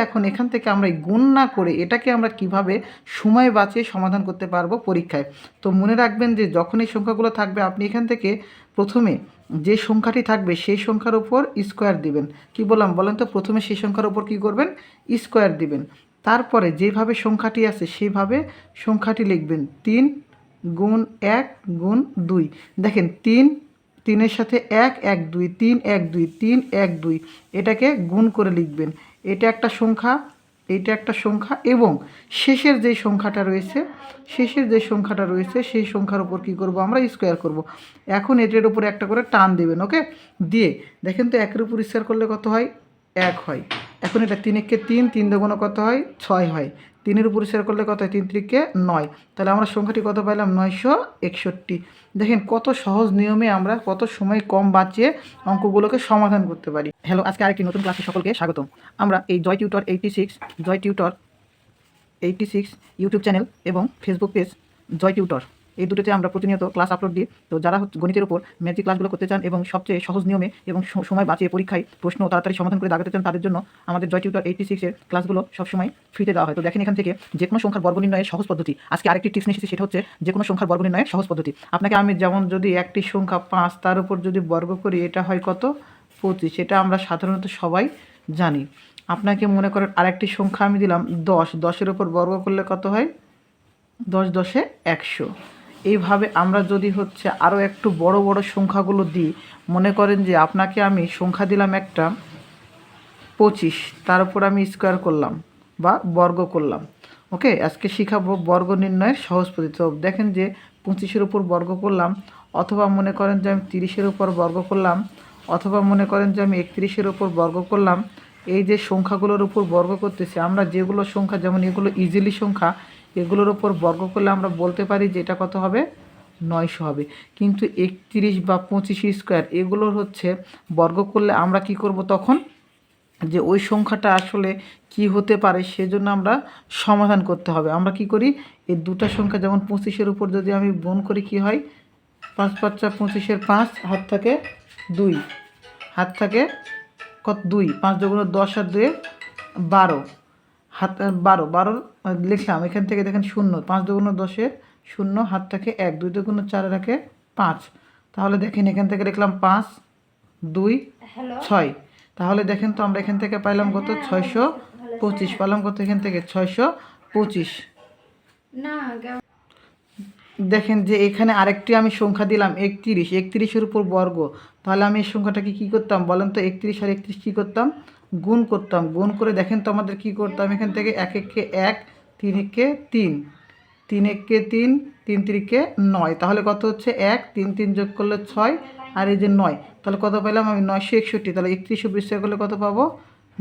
এখন এখান থেকে আমরা গুণ না করে এটাকে আমরা কীভাবে সময় বাঁচিয়ে সমাধান করতে পারব পরীক্ষায়? তো মনে রাখবেন যে যখন এই সংখ্যাগুলো থাকবে, আপনি এখান থেকে প্রথমে যে সংখ্যাটি থাকবে সেই সংখ্যার উপর স্কোয়ার দিবেন। কি বললাম? বলেন তো, প্রথমে সেই সংখ্যার উপর কি করবেন? স্কোয়ার দিবেন। তারপরে যেভাবে সংখ্যাটি আছে সেইভাবে সংখ্যাটি লিখবেন। তিন গুণ এক গুণ দুই। দেখেন, তিন, তিনের সাথে এক এক দুই, তিন, এক দুই, তিন, এক দুই, এটাকে গুণ করে লিখবেন। এটা একটা সংখ্যা এইটা একটা সংখ্যা এবং শেষের যে সংখ্যাটা রয়েছে, শেষের যে সংখ্যাটা রয়েছে, সেই সংখ্যার উপর কী করব আমরা স্কোয়ার করব। এখন এটার উপর একটা করে টান দেবেন ওকে দিয়ে দেখেন তো একের উপর স্কোয়ার করলে কত হয়? এক হয়। এখন এটা তিন তিন তিন দুগুণ কত হয়? ছয় হয়। তিনের উপর শেয়ার করলে কত হয়? তিন তিরিকে নয়। তাহলে আমরা সংখ্যাটি কত পাইলাম? নয়শো একষট্টি। দেখেন কত সহজ নিয়মে আমরা কত সময় কম বাঁচিয়ে অঙ্কগুলোকে সমাধান করতে পারি। হ্যালো, আজকে আরেকটি নতুন ক্লাসে সকলকে স্বাগতম। আমরা এই Joy tutor eighty six, Joy tutor eighty six YouTube channel এবং ফেসবুক পেজ জয় টিউটর এই দুটোতে আমরা প্রতিনিয়ত ক্লাস আপলোড দিই তো যারা গণিতের উপর ম্যাথিক ক্লাসগুলো করতে চান এবং সবচেয়ে সহজ নিয়মে এবং সময় বাঁচিয়ে পরীক্ষায় প্রশ্ন তাড়াতাড়ি সমাধান করে দাগাতে চান, তাদের জন্য আমাদের জয় টিউটর এইটি সিক্সের ক্লাসগুলো সবসময় ফ্রিতে দেওয়া হয়। তো দেখেন এখান থেকে যে কোনো সংখ্যার বর্গ নির্ণয়ের সহজ পদ্ধতি। আজকে আরেকটি টিপস নিয়ে এসেছি, সেটা হচ্ছে যে কোনো সংখ্যার বর্গ নির্ণয়ের সহজ পদ্ধতি। আপনাকে আমি যেমন যদি একটি সংখ্যা পাঁচ, তার উপর যদি বর্গ করি, এটা হয় কত? পঁচিশ। এটা আমরা সাধারণত সবাই জানি। আপনাকে মনে করেন আরেকটি সংখ্যা আমি দিলাম দশ। দশের উপর বর্গ করলে কত হয়? দশ দশে একশো। এইভাবে আমরা যদি হচ্ছে আরও একটু বড় বড় সংখ্যাগুলো দিই, মনে করেন যে আপনাকে আমি সংখ্যা দিলাম একটা, পঁচিশ, তার উপর আমি স্কোয়ার করলাম বা বর্গ করলাম ওকে আজকে শিখাবো বর্গ নির্ণয়ের সহজ পদ্ধতি। দেখেন যে পঁচিশের উপর বর্গ করলাম, অথবা মনে করেন যে আমি তিরিশের উপর বর্গ করলাম, অথবা মনে করেন যে আমি একত্রিশের উপর বর্গ করলাম, এই যে সংখ্যাগুলোর উপর বর্গ করতেছি, আমরা যেগুলো সংখ্যা, যেমন এগুলো ইজিলি সংখ্যা এগুলোর উপর বর্গ করলে আমরা বলতে পারি যে এটা কত হবে? নয়শো হবে। কিন্তু একত্রিশ বা পঁচিশ স্কোয়ার এগুলোর হচ্ছে বর্গ করলে আমরা কি করব তখন? যে ওই সংখ্যাটা আসলে কি হতে পারে সেজন্য আমরা সমাধান করতে হবে। আমরা কি করি? এই দুটো সংখ্যা যেমন পঁচিশের উপর যদি আমি গুণ করি কি হয়? পাঁচ পাঁচটা পঁচিশের পাঁচ, হাত থাকে দুই। হাত থাকে কত? দুই। পাঁচ দুগুণ দশ আর দুয়ে বারো। হাত বারো বারো লিখলাম। এখান থেকে দেখেন শূন্য পাঁচ দুগুণ দশের শূন্য হাতটাকে এক দুই দুগুণ চার রাখে পাঁচ। তাহলে দেখেন এখান থেকে লিখলাম পাঁচ দুই ছয়। তাহলে দেখেন তো আমরা এখান থেকে পাইলাম কত? ছয়শো পঁচিশ। পাইলাম কত এখান থেকে? ছয়শো পঁচিশ। দেখেন যে এখানে আরেকটি আমি সংখ্যা দিলাম একত্রিশ। একত্রিশের উপর বর্গ। তাহলে আমি এই সংখ্যাটাকে কী করতাম বলেন তো? একত্রিশ আর একত্রিশ কী করতাম? গুণ করতাম। গুণ করে দেখেন তো আমাদের কী করতাম এখান থেকে, এক একে এক, তিন একে তিন। তিন একে তিন তিন তিরিকে নয়। তাহলে কত হচ্ছে? এক, তিন তিন যোগ করলে ছয়, আর এই যে নয়, তাহলে কত পেলাম আমি? নয়শো একষট্টি। তাহলে একত্রিশশো বিশ করলে কত পাবো?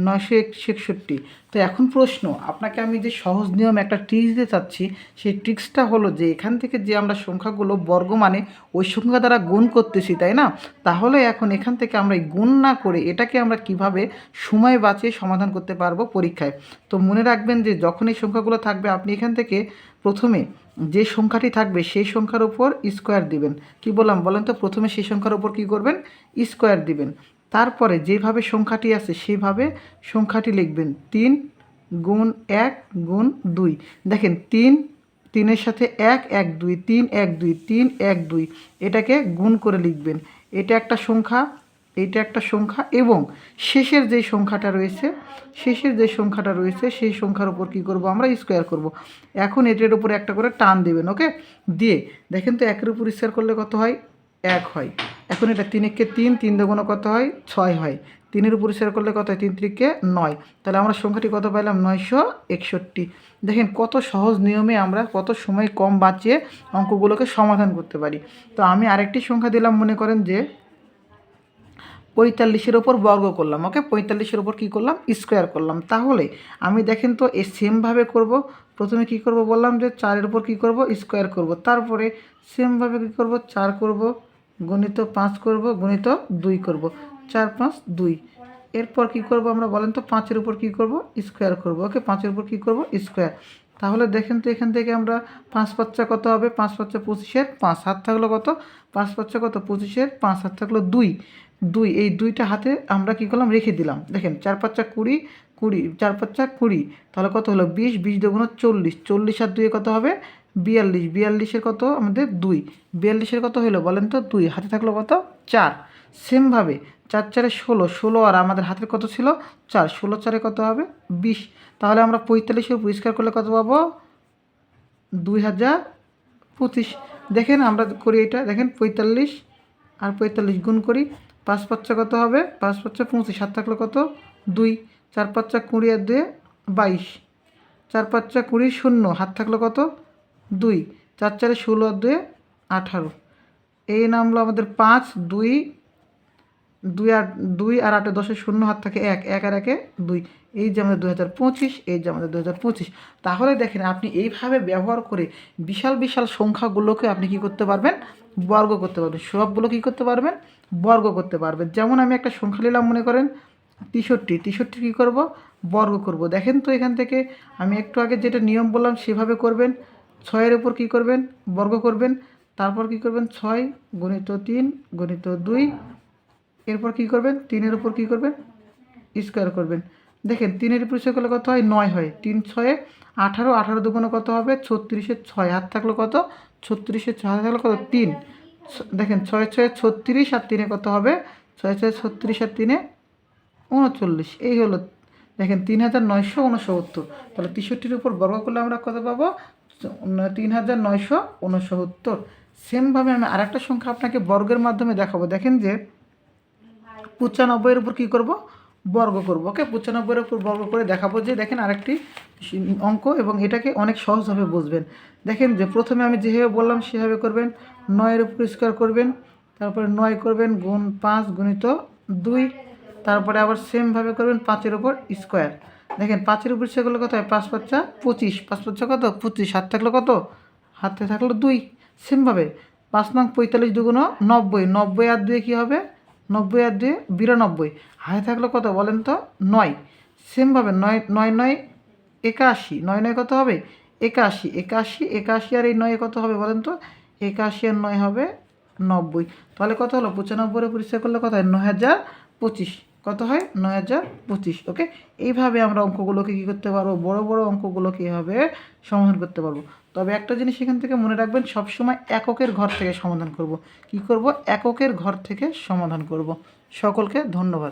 নয়শো একষট্টি। তো এখন প্রশ্ন, আপনাকে আমি যে সহজ নিয়ম একটা ট্রিক্স দিতে চাচ্ছি, সেই ট্রিক্সটা হলো যে এখান থেকে যে আমরা সংখ্যাগুলো বর্গ মানে ওই সংখ্যা দ্বারা গুণ করতেছি, তাই না? তাহলে এখন এখান থেকে আমরা গুণ না করে এটাকে আমরা কীভাবে সময় বাঁচিয়ে সমাধান করতে পারব পরীক্ষায়? তো মনে রাখবেন যে যখন এই সংখ্যাগুলো থাকবে, আপনি এখান থেকে প্রথমে যে সংখ্যাটি থাকবে সেই সংখ্যার উপর স্কোয়ার দিবেন। কি বললাম? বলেন তো প্রথমে সেই সংখ্যার উপর কি করবেন? স্কোয়ার দিবেন। তারপরে যেভাবে সংখ্যাটি আছে সেইভাবে সংখ্যাটি লিখবেন। তিন গুণ এক গুণ দুই। দেখেন, তিন, তিনের সাথে এক এক দুই, তিন, এক দুই, তিন, এক দুই, এটাকে গুণ করে লিখবেন। এটা একটা সংখ্যা এইটা একটা সংখ্যা এবং শেষের যে সংখ্যাটা রয়েছে, শেষের যে সংখ্যাটা রয়েছে, সেই সংখ্যার উপর কী করব আমরা? স্কোয়ার করব। এখন এটার উপর একটা করে টান দেবেন ওকে দিয়ে, দেখেন তো, একের উপর স্কোয়ার করলে কত হয়? এক হয়। এখন এটা তিন একে তিন তিন দুগুণ কত হয়? ছয় হয়। তিনের উপর স্কোয়ার করলে কত হয়? তিন ত্রিকে নয়। তাহলে আমরা সংখ্যাটি কত পাইলাম? নয়শো একষট্টি। দেখেন কত সহজ নিয়মে আমরা কত সময় কম বাঁচিয়ে অঙ্কগুলোকে সমাধান করতে পারি। তো আমি আরেকটি সংখ্যা দিলাম, মনে করেন যে পঁয়তাল্লিশের ওপর বর্গ করলাম, ওকে? পঁয়তাল্লিশের ওপর কী করলাম? স্কোয়ার করলাম। তাহলে আমি দেখেন তো এ সেমভাবে করব। প্রথমে কি করব বললাম যে চারের উপর কি করব? স্কোয়ার করব। তারপরে সেমভাবে কী করব? চার করব। গণিত পাঁচ করব, গণিত দুই করব। চার, পাঁচ, দুই। এরপর কি করব আমরা বলেন তো, পাঁচের উপর কি করব? স্কোয়ার করব। ওকে, পাঁচের উপর কি করব? স্কোয়ার। তাহলে দেখেন তো এখান থেকে আমরা পাঁচ পাঁচটা কত হবে? পাঁচ পাঁচটা পঁচিশের পাঁচ। হাত থাকল কত? পাঁচ পাঁচটা কত? পঁচিশের পাঁচ। হাত থাকল দুই। দুই। এই দুইটা হাতে আমরা কি করলাম? রেখে দিলাম। দেখেন, চার পাঁচটা কুড়ি কুড়ি, চার পাঁচা কুড়ি, তাহলে কত হলো? বিশ বিশ দুগুণ চল্লিশ চল্লিশ আর দুয়ে কত হবে? বিয়াল্লিশ, বিয়াল্লিশের কত? আমাদের দুই। বিয়াল্লিশের কত হলো বলেন তো? দুই। হাতে থাকল কত? চার। সেমভাবে চার চারে ষোলো ষোলো আর আমাদের হাতের কত ছিল? চার। ষোলো চারে কত হবে? বিশ। তাহলে আমরা পঁয়তাল্লিশের পরিষ্কার করলে কত পাবো? দুই হাজার পঁচিশ। দেখেন আমরা করি এটা। দেখেন পঁয়তাল্লিশ আর পঁয়তাল্লিশ গুণ করি। পাঁচ পাঁচটা কত হবে? পাঁচ পাঁচটা পঁচিশ। হাত থাকলে কত? দুই। চার পাঁচটা কুড়ি আর দুয়ে বাইশ। চার পাঁচটা কুড়ি শূন্য, হাত থাকল কত? দুই। চার চারে ষোলো আর দুয়ে আঠারো। এই নামলো আমাদের পাঁচ, দুই দুই আট দুই আর আটে দশে শূন্য, হাত থাকে এক। এক আর একে দুই। এই যে আমাদের দু হাজার পঁচিশ, এই যে আমাদের দু হাজার পঁচিশ। তাহলে দেখেন, আপনি এইভাবে ব্যবহার করে বিশাল বিশাল সংখ্যাগুলোকে আপনি কি করতে পারবেন? বর্গ করতে পারবেন। সবগুলো কী করতে পারবেন? বর্গ করতে পারবেন। যেমন আমি একটা সংখ্যা নিলাম, মনে করেন তেষট্টি তেষট্টি কী করব? বর্গ করব। দেখেন তো এখান থেকে আমি একটু আগে যেটা নিয়ম বললাম সেভাবে করবেন। ছয়ের উপর কী করবেন? বর্গ করবেন। তারপর কী করবেন? ছয় গণিত তিন গণিত দুই। এরপর কী করবেন? তিনের উপর কী করবেন? স্কোয়ার করবেন। দেখেন, তিনের উপর স্কোয়ার করলে কত হয়? নয় হয়। তিন ছয়ে আঠারো আঠারো দুগুণে কত হবে? ছত্রিশের ছয়। হাত থাকল কত? ছত্রিশের ছয়। হাত থাকল কত? তিন। দেখেন, ছয় ছয় ছত্রিশ আর তিনে কত হবে? ছয় ছয় ছত্রিশ আর তিনে উনচল্লিশ। এই হলো, দেখেন তিন হাজার নয়শো উনসত্তর। তাহলে তেষট্টির উপর বর্গ করলে আমরা কত পাবো? তিন হাজার নয়শো উনসত্তর। সেমভাবে আমি আরেকটা সংখ্যা আপনাকে বর্গের মাধ্যমে দেখাবো। দেখেন যে পঁচানব্বইয়ের উপর কী করব? বর্গ করব। ওকে? পঁচানব্বইয়ের উপর বর্গ করে দেখাবো যে, দেখেন আরেকটি অঙ্ক এবং এটাকে অনেক সহজভাবে বুঝবেন। দেখেন যে প্রথমে আমি যেভাবে বললাম, সেভাবে করবেন। নয়ের উপর স্কোয়ার করবেন। তারপরে নয় করবেন, গুণ পাঁচ গুণিত দুই। তারপরে আবার সেমভাবে করবেন পাঁচের উপর স্কোয়ার দেখেন পাঁচের উপর সেগুলো কত হয়? পাঁচ পাঁচা পঁচিশ। পাঁচ পাঁচা কত? পঁচিশ। হাত থাকল কত? হাতে থাকল দুই। সেমভাবে পাঁচ নং পঁয়তাল্লিশ দুগুণ নব্বই। নব্বই আর দুয়ে কী হবে? নব্বই আর দুয়ে বিরানব্বই। হাতে থাকল কত বলেন তো? নয়। সেমভাবে নয় নয় নয়, একাশি। নয় নয় কত হবে? একাশি। একাশি একাশি আর এই নয় কত হবে বলেন তো? একাশি আর নয় হবে নব্বই। তাহলে কত হলো? পঁচানব্বই পরিষ্কার করলে কত হয়? নয় হাজার পঁচিশ। কত হয়? নয় হাজার পঁচিশ ওকে এইভাবে আমরা অঙ্কগুলোকে কী করতে পারব? বড় বড় অঙ্কগুলোকে এভাবে সমাধান করতে পারব। তবে একটা জিনিস এখান থেকে মনে রাখবেন, সবসময় এককের ঘর থেকে সমাধান করব। কি করব? এককের ঘর থেকে সমাধান করব। সকলকে ধন্যবাদ।